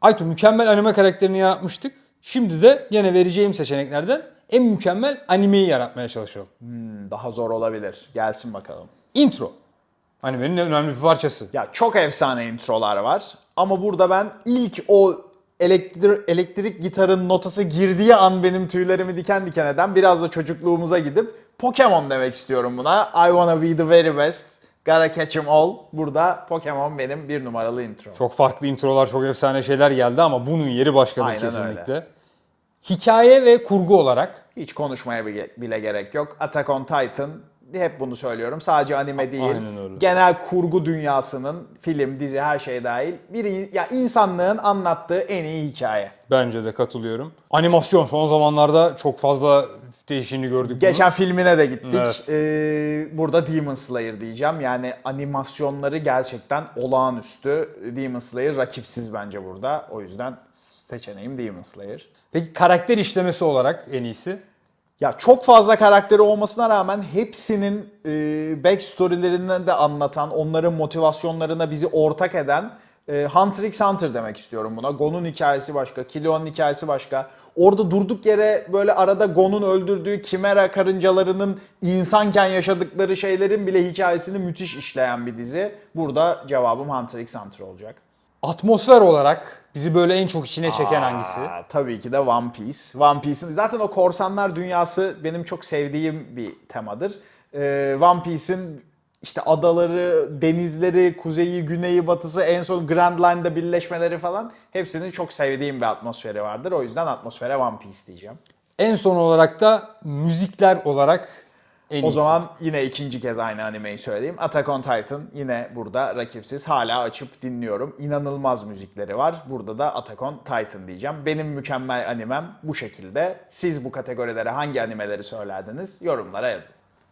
Aytu mükemmel anime karakterini yaratmıştık. Şimdi de yine vereceğim seçeneklerden en mükemmel animeyi yaratmaya çalışalım. Hmm, Daha zor olabilir. Gelsin bakalım. Intro. Animenin en önemli bir parçası. Ya çok efsane introlar var. Ama burada ben ilk o elektrik, elektrik gitarın notası girdiği an benim tüylerimi diken diken eden biraz da çocukluğumuza gidip Pokemon demek istiyorum buna. I wanna be the very best. Gotta catch 'em all. Burada Pokemon benim bir numaralı intro. Çok farklı introlar, çok efsane şeyler geldi ama bunun yeri başkadır Aynen kesinlikle. Hikaye ve kurgu olarak Hiç konuşmaya bile bile gerek yok. Attack on Titan hep bunu söylüyorum. Sadece anime değil. Genel kurgu dünyasının film, dizi her şey dahil bir ya insanlığın anlattığı en iyi hikaye. bence de katılıyorum. Animasyon son zamanlarda çok fazla değişini gördük. Geçen filmine de gittik. Evet. Ee, burada Demon Slayer diyeceğim. Yani animasyonları gerçekten olağanüstü. Demon Slayer rakipsiz bence burada. O yüzden seçeneğim Demon Slayer. Peki karakter işlemesi olarak en iyisi? Ya çok fazla karakteri olmasına rağmen hepsinin e, backstory'lerini de anlatan, onların motivasyonlarına bizi ortak eden e, Hunter x Hunter demek istiyorum buna. Gon'un hikayesi başka, Killua'nın hikayesi başka. Orada durduk yere böyle arada Gon'un öldürdüğü Kimera karıncalarının insanken yaşadıkları şeylerin bile hikayesini müthiş işleyen bir dizi. Burada cevabım Hunter x Hunter olacak. Atmosfer olarak bizi böyle en çok içine çeken hangisi? Aa, tabii ki de One Piece. One Piece'in zaten o korsanlar dünyası benim çok sevdiğim bir temadır. Ee, One Piece'in işte adaları, denizleri, kuzeyi, güneyi, batısı, en son Grand Line'da birleşmeleri falan hepsinin çok sevdiğim bir atmosferi vardır. O yüzden atmosfere One Piece diyeceğim. En son olarak da müzikler olarak en O iyisi. zaman yine ikinci kez aynı animeyi söyleyeyim. Attack on Titan yine burada rakipsiz. Hala açıp dinliyorum. İnanılmaz müzikleri var. Burada da Attack on Titan diyeceğim. Benim mükemmel animem bu şekilde. Siz bu kategorilere hangi animeleri söylerdiniz? Yorumlara yazın.